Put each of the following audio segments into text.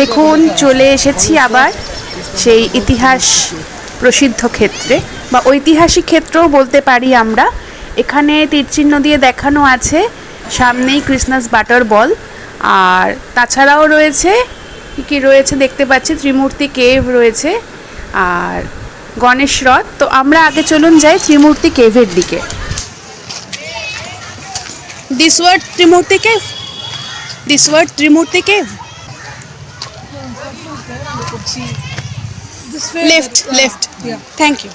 দেখুন চলে এসেছি আবার সেই ইতিহাস প্রসিদ্ধ ক্ষেত্রে বা ঐতিহাসিক ক্ষেত্রও বলতে পারি আমরা। এখানে তীরচিহ্ন দিয়ে দেখানো আছে, সামনেই কৃষ্ণাস বাটার বল আর তাছাড়াও রয়েছে, কী কী রয়েছে দেখতে পাচ্ছি, ত্রিমূর্তি কেভ রয়েছে আর গণেশ রথ। তো আমরা আগে চলুন যাই ত্রিমূর্তি কেভের দিকে। This word Trimurti cave this word Trimurti cave left left Yeah. Thank you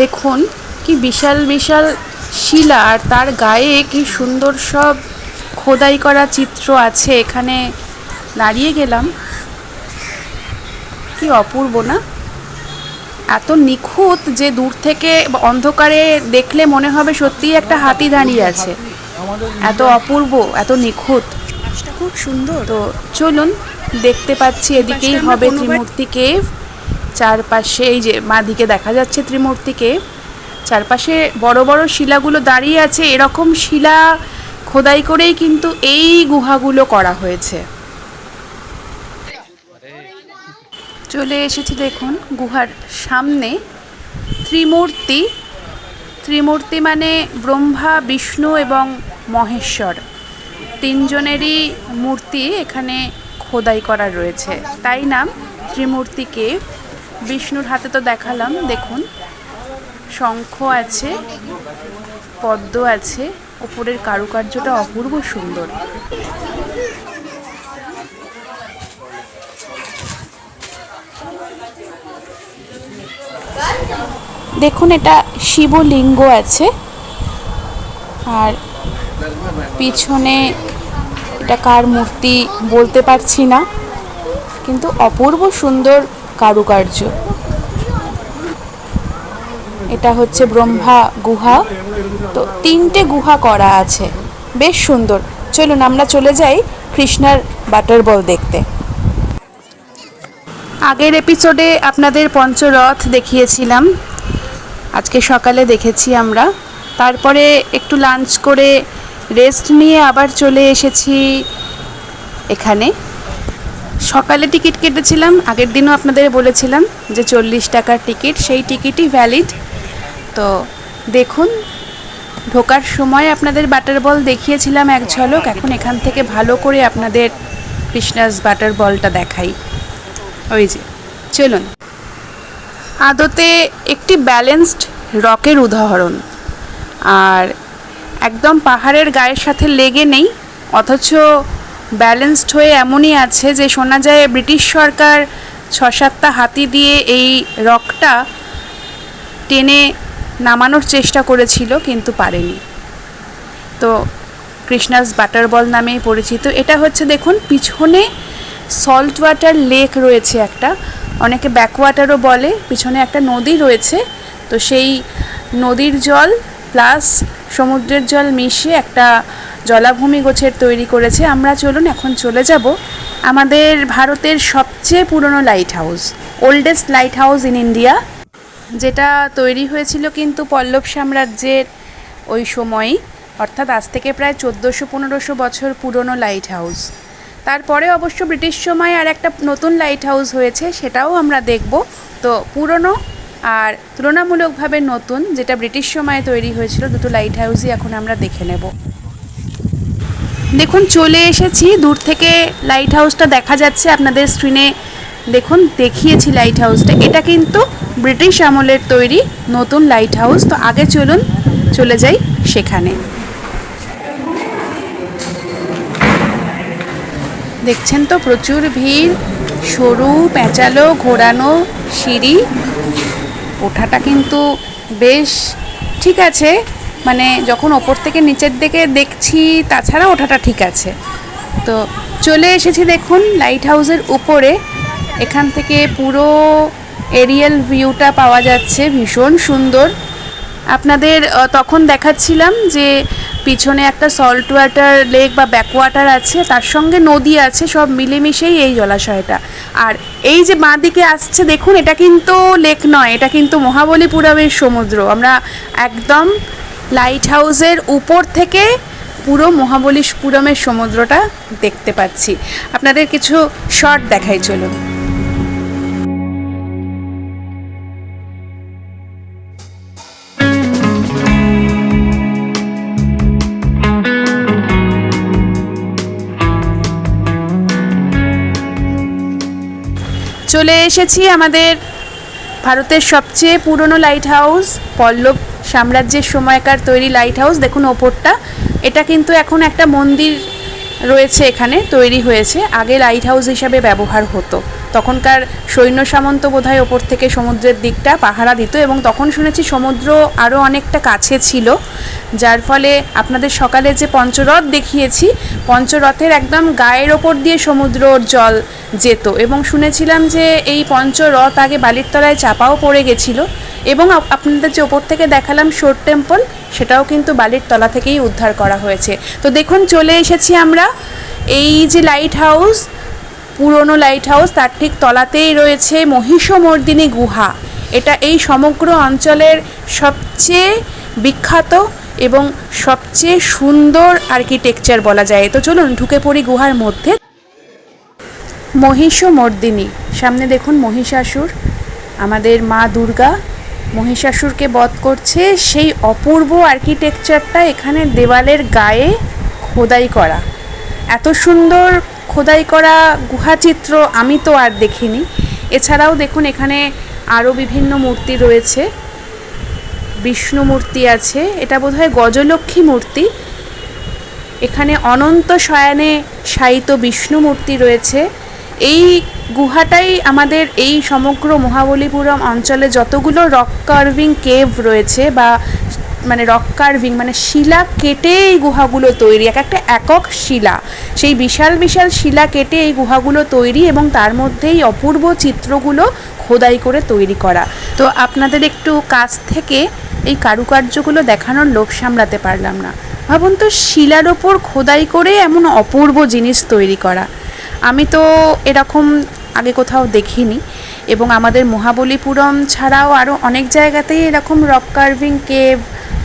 দেখুন কি বিশাল বিশাল শিলা আর তার গায়ে কি সুন্দর সব খোদাই করা চিত্র আছে। এখানে দাঁড়িয়ে গেলাম। কি অপূর্ব না? এত নিখুঁত যে দূর থেকে অন্ধকারে দেখলে মনে হবে সত্যিই একটা হাতি দাঁড়িয়ে আছে। এত অপূর্ব এত নিখুঁত। খুব সুন্দর। তো চলুন দেখতে পাচ্ছি এদিকেই হবে ত্রিমূর্তি কেভ। চারপাশে এই যে মাদিকে দেখা যাচ্ছে ত্রিমূর্তি কেভ। চারপাশে বড় বড় শিলাগুলো দাঁড়িয়ে আছে। এরকম শিলা খোদাই করেই কিন্তু এই গুহাগুলো করা হয়েছে। চলে এসেছি দেখুন গুহার সামনে। ত্রিমূর্তি। ত্রিমূর্তি মানে ব্রহ্মা বিষ্ণু এবং মহেশ্বর। তিনজনেরই মূর্তি এখানে খোদাই করা রয়েছে। তাই নাম ত্রিমূর্তিকে। বিষ্ণুর হাতে তো দেখালাম, দেখুন। শঙ্খ আছে, পদ্ম আছে, ওপরের কারুকার্যটা অপূর্ব সুন্দর। দেখুন, এটা শিবলিঙ্গ আছে। আর পিছনে এটা কার মূর্তি বলতে পারছি না, কিন্তু অপূর্ব সুন্দর কারুকার্য। এটা হচ্ছে ব্রহ্মা গুহা। তো তিনটে গুহা করা আছে। বেশ সুন্দর। চলুন আমরা চলে যাই কৃষ্ণার বাটার বল দেখতে। আগের এপিসোডে আপনাদের পঞ্চরথ দেখিয়েছিলাম। আজকে সকালে দেখেছি আমরা। তারপরে একটু লাঞ্চ করে রেস্ট নিয়ে আবার চলে এসেছি এখানে। সকালে টিকিট কেটেছিলাম, আগের দিনও আপনাদের বলেছিলাম যে চল্লিশ টাকার টিকিট, সেই টিকিটই ভ্যালিড তো দেখুন, ঢোকার সময় আপনাদের বাটার বল দেখিয়েছিলাম এক ঝলক, এখন এখান থেকে ভালো করে আপনাদের কৃষ্ণাস বাটার বলটা দেখাই। ওই যে, চলুন। আদতে একটি ব্যালেন্সড রকের উদাহরণ। আর একদম পাহাড়ের গায়ের সাথে লেগে নেই, অথচ ব্যালেন্সড হয়ে এমনই আছে যে শোনা যায় ব্রিটিশ সরকার ছ সাতটা হাতি দিয়ে এই রকটা টেনে নামানোর চেষ্টা করেছিল, কিন্তু পারেনি। তো কৃষ্ণাস বাটার বল নামেই পরিচিত। এটা হচ্ছে, দেখুন, পিছনে সল্ট ওয়াটার লেক রয়েছে একটা। অনেকে ব্যাকওয়াটারও বলে, পিছনে একটা নদী রয়েছে। তো সেই নদীর জল প্লাস সমুদ্রের জল মিশিয়ে একটা জলাভূমি গোছের তৈরি করেছে। আমরা চলুন এখন চলে যাব আমাদের ভারতের সবচেয়ে পুরনো lighthouse oldest lighthouse in India যেটা তৈরি হয়েছিল কিন্তু পল্লব সাম্রাজ্যের ওই সময়ই, অর্থাৎ আজ থেকে প্রায় চোদ্দোশো পনেরোশো বছর পুরনো লাইট হাউস তারপরে অবশ্য ব্রিটিশ সময় আর একটা নতুন লাইট হাউস হয়েছে, সেটাও আমরা দেখব। তো পুরনো আর তুলনামূলকভাবে নতুন, যেটা ব্রিটিশ সময়ে তৈরি হয়েছিল, দুটো লাইট হাউসই এখন আমরা দেখে নেব। দেখুন, চলে এসেছি। দূর থেকে লাইট হাউসটা দেখা যাচ্ছে আপনাদের স্ক্রিনে দেখুন, দেখিয়েছি লাইট হাউসটা এটা কিন্তু ব্রিটিশ আমলের তৈরি নতুন লাইট হাউস তো আগে চলুন, চলে যাই সেখানে। দেখছেন তো, প্রচুর ভিড়। সরু, প্যাঁচালো, ঘোরানো সিঁড়ি। ওঠাটা কিন্তু বেশ ঠিক আছে। মানে যখন ওপর থেকে নিচের দিকে দেখছি, তাছাড়া ওঠাটা ঠিক আছে। তো চলে এসেছি দেখুন লাইট হাউসের উপরে। এখান থেকে পুরো এরিয়াল ভিউটা পাওয়া যাচ্ছে, ভীষণ সুন্দর। আপনাদের তখন দেখাচ্ছিলাম যে পিছনে একটা সল্ট ওয়াটার লেক বা ব্যাকওয়াটার আছে, তার সঙ্গে নদী আছে, সব মিলেমিশেই এই জলাশয়টা। আর এই যে বাঁ দিকে আসছে, দেখুন, এটা কিন্তু লেক নয়, এটা কিন্তু মহাবলীপুরমের সমুদ্র। আমরা একদম লাইট হাউসের উপর থেকে পুরো মহাবলীপুরমের সমুদ্রটা দেখতে পাচ্ছি। আপনাদের কিছু শর্ট দেখাই, চলুন। এসেছি আমাদের ভারতের সবচেয়ে পুরনো লাইট হাউস পল্লব সাম্রাজ্যের সময়কার তৈরি লাইট হাউস দেখুন ওপরটা। এটা কিন্তু এখন একটা মন্দির রয়েছে এখানে, তৈরি হয়েছে, আগে লাইট হাউস হিসাবে ব্যবহার হতো। তখনকার সৈন্য সামন্ত বোধহয় ওপর থেকে সমুদ্রের দিকটা পাহারা দিত এবং তখন শুনেছি সমুদ্র আরও অনেকটা কাছে ছিল, যার ফলে আপনাদের সকালে যে পঞ্চরথ দেখিয়েছি, পঞ্চরথের একদম গায়ের ওপর দিয়ে সমুদ্রর জল যেত এবং শুনেছিলাম যে এই পঞ্চরথ আগে বালির তলায় চাপাও পড়ে গেছিল এবং আপনাদের যে ওপর থেকে দেখালাম শোর টেম্পল, সেটাও কিন্তু বালির তলা থেকেই উদ্ধার করা হয়েছে। তো দেখুন, চলে এসেছি আমরা এই যে লাইট হাউস পুরনো লাইট হাউস তার ঠিক তলাতেই রয়েছে মহিষমর্দিনী গুহা। এটা এই সমগ্র অঞ্চলের সবচেয়ে বিখ্যাত এবং সবচেয়ে সুন্দর আর্কিটেকচার বলা যায়। তো চলুন ঢুকে পড়ি গুহার মধ্যে। মহিষমর্দিনী, সামনে দেখুন মহিষাসুর, আমাদের মা দুর্গা। মহিষাসুরকে বধ করছে সেই অপূর্ব আর্কিটেকচারটা এখানে দেওয়ালের গায়ে খোদাই করা। এত সুন্দর খোদাই করা গুহাচিত্র আমি তো আর দেখিনি। এছাড়াও দেখুন, এখানে আরও বিভিন্ন মূর্তি রয়েছে। বিষ্ণু মূর্তি আছে, এটা বোধহয় গজলক্ষ্মী মূর্তি। এখানে অনন্ত শয়ানে শায়িত বিষ্ণু মূর্তি রয়েছে। এই গুহাটাই আমাদের এই সমগ্র মহাবলীপুরম অঞ্চলে যতগুলো রক কার্ভিং কেভ রয়েছে বা মানে রক কার্ভিং মানে শিলা কেটে এই গুহাগুলো তৈরি, এক একটা একক শিলা। সেই বিশাল বিশাল শিলা কেটে এই গুহাগুলো তৈরি এবং তার মধ্যেই অপূর্ব চিত্রগুলো খোদাই করে তৈরি করা। তো আপনাদের একটু কাছ থেকে এই কারুকার্যগুলো দেখানোর লোভ সামলাতে পারলাম না। ভাবুন তো, শিলার ওপর খোদাই করে এমন অপূর্ব জিনিস তৈরি করা। আমি তো এরকম আগে কোথাও দেখিনি এবং আমাদের মহাবলীপুরম ছাড়াও আরও অনেক জায়গাতেই এরকম রক কার্ভিং কেভ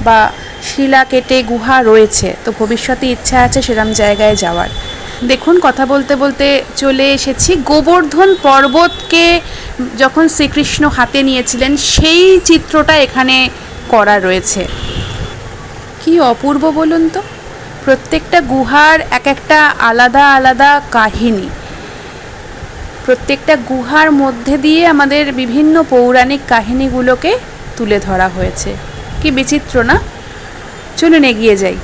বা শিলা কেটে গুহা রয়েছে, তো ভবিষ্যতে ইচ্ছা আছে সেরম জায়গায় যাওয়ার। দেখুন, কথা বলতে বলতে চলে এসেছি। গোবর্ধন পর্বতকে যখন শ্রীকৃষ্ণ হাতে নিয়েছিলেন, সেই চিত্রটা এখানে করা রয়েছে। কি অপূর্ব বলুন তো? প্রত্যেকটা গুহার এক একটা আলাদা আলাদা কাহিনী। প্রত্যেকটা গুহার মধ্যে দিয়ে আমাদের বিভিন্ন পৌরাণিক কাহিনীগুলোকে তুলে ধরা হয়েছে। কি বিচিত্র না? চলুন এগিয়ে যাই।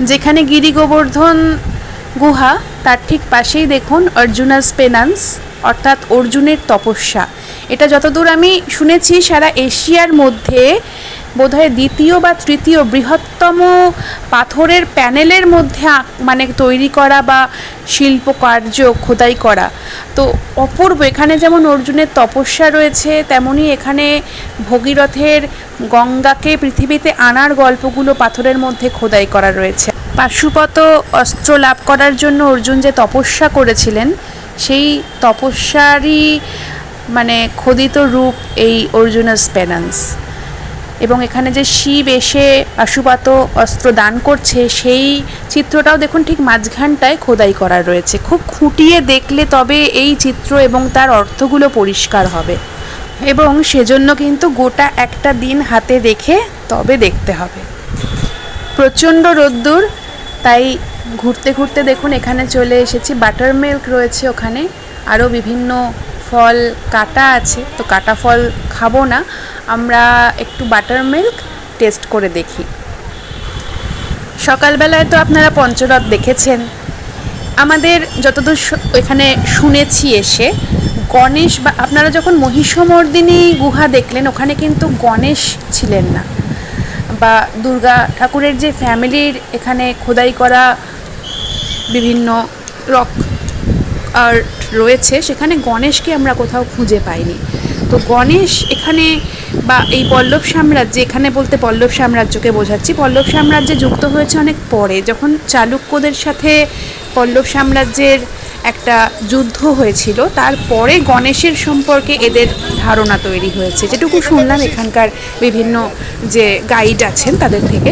যেখানে গিরি গোবর্ধন গুহা, তার ঠিক পাশেই দেখুন অর্জুনাস পেনান্স, অর্থাৎ অর্জুনের তপস্যা। এটা যতদূর আমি শুনেছি, সারা এশিয়ার মধ্যে বোধহয় দ্বিতীয় বা তৃতীয় বৃহত্তম পাথরের প্যানেলের মধ্যে মানে তৈরি করা বা শিল্পকার্য খোদাই করা। তো অপূর্ব, এখানে যেমন অর্জুনের তপস্যা রয়েছে, তেমনি এখানে ভগীরথের গঙ্গাকে পৃথিবীতে আনার গল্পগুলো পাথরের মধ্যে খোদাই করা রয়েছে। পাশুপত অস্ত্র লাভ করার জন্য অর্জুন যে তপস্যা করেছিলেন, সেই তপস্যারই মানে খোদিত রূপ এই অর্জুনাস পেনান্স। এবং এখানে যে শিব এসে আশুপাত অস্ত্র দান করছে, সেই চিত্রটাও দেখুন ঠিক মাঝখানটায় খোদাই করা রয়েছে। খুব খুঁটিয়ে দেখলে তবে এই চিত্র এবং তার অর্থগুলো পরিষ্কার হবে। এবং সেজন্য কিন্তু গোটা একটা দিন হাতে রেখে তবে দেখতে হবে। প্রচণ্ড রোদ্দুর, তাই ঘুরতে ঘুরতে দেখুন এখানে চলে এসেছি। বাটার মিল্ক রয়েছে ওখানে। আরও বিভিন্ন ফল কাটা আছে, তো কাটা ফল খাব না। আমরা একটু বাটার মিল্ক টেস্ট করে দেখি। সকালবেলায় তো আপনারা পঞ্চরথ দেখেছেন। আমাদের যতদূর এখানে শুনেছি এসে, গণেশ বা, আপনারা যখন মহিষমর্দিনী গুহা দেখলেন, ওখানে কিন্তু গণেশ ছিলেন না। বা দুর্গা ঠাকুরের যে ফ্যামিলির এখানে খোদাই করা বিভিন্ন রক রয়েছে, সেখানে গণেশকে আমরা কোথাও খুঁজে পাইনি। তো গণেশ এখানে বা এই পল্লব সাম্রাজ্যে, এখানে বলতে পল্লব সাম্রাজ্যকে বোঝাচ্ছি, পল্লব সাম্রাজ্যে যুক্ত হয়েছে অনেক পরে, যখন চালুক্যদের সাথে পল্লব সাম্রাজ্যের একটা যুদ্ধ হয়েছিল। তারপরে গণেশের সম্পর্কে এদের ধারণা তৈরি হয়েছে। যেটুকু শুনলাম, এখানকার বিভিন্ন যে গাইড আছেন তাদের থেকে।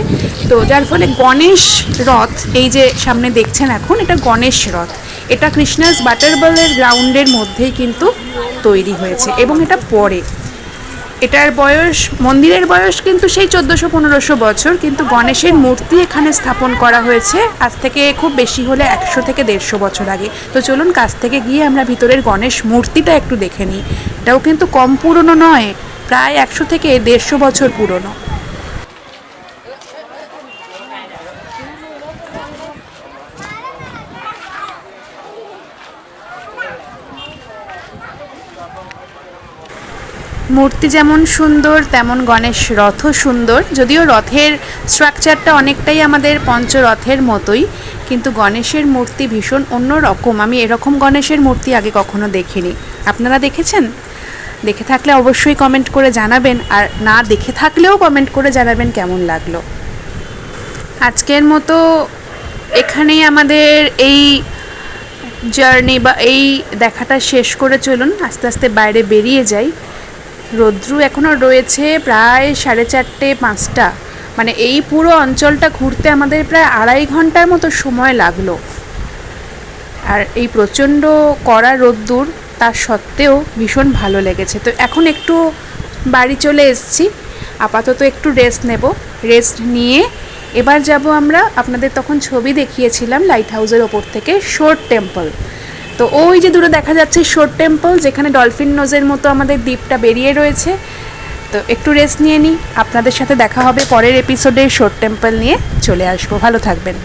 তো যার ফলে গণেশ রথ, এই যে সামনে দেখছেন এখন, এটা গণেশ রথ। এটা কৃষ্ণাস বাটারবলের গ্রাউন্ডের মধ্যেই কিন্তু তৈরি হয়েছে এবং এটা পরে। এটার বয়স, মন্দিরের বয়স কিন্তু সেই চোদ্দোশো, পনেরোশো বছর, কিন্তু গণেশের মূর্তি এখানে স্থাপন করা হয়েছে আজ থেকে খুব বেশি হলে একশো থেকে দেড়শো বছর আগে। তো চলুন কাছ থেকে গিয়ে আমরা ভিতরের গণেশ মূর্তিটা একটু দেখে নিই। এটাও কিন্তু কম পুরনো নয়, প্রায় একশো থেকে দেড়শো বছর পুরনো। মূর্তি যেমন সুন্দর, তেমন গণেশ রথও সুন্দর। যদিও রথের স্ট্রাকচারটা অনেকটাই আমাদের পঞ্চরথের মতোই, কিন্তু গণেশের মূর্তি ভীষণ অন্য রকম আমি এরকম গণেশের মূর্তি আগে কখনো দেখিনি। আপনারা দেখেছেন? দেখে থাকলে অবশ্যই কমেন্ট করে জানাবেন, আর না দেখে থাকলেও কমেন্ট করে জানাবেন কেমন লাগল। আজকের মতো এখানেই আমাদের এই জার্নি বা এই দেখাটা শেষ করে চলুন। আস্তে আস্তে বাইরে বেরিয়ে যাই। রৌদ্রু এখনও রয়েছে প্রায় সাড়ে চারটে, পাঁচটা। মানে এই পুরো অঞ্চলটা ঘুরতে আমাদের প্রায় আড়াই ঘণ্টার মতো সময় লাগল। আর এই প্রচণ্ড কড়া রোদ্দুর তা সত্ত্বেও ভীষণ ভালো লেগেছে। তো এখন একটু বাড়ি চলে এসেছি। আপাতত একটু রেস্ট নেব। রেস্ট নিয়ে এবার যাব আমরা আপনাদের তখন ছবি দেখিয়েছিলাম লাইট হাউসের ওপর থেকে শোর টেম্পল তো ওই যে দূরে দেখা যাচ্ছে শোর টেম্পল, যেখানে ডলফিন নোজের মতো আমাদের দ্বীপটা বেরিয়ে রয়েছে। তো একটু রেস্ট নিয়ে নিই। আপনাদের সাথে দেখা হবে পরের এপিসোডে শোর টেম্পল নিয়ে। চলে আসব। ভালো থাকবেন।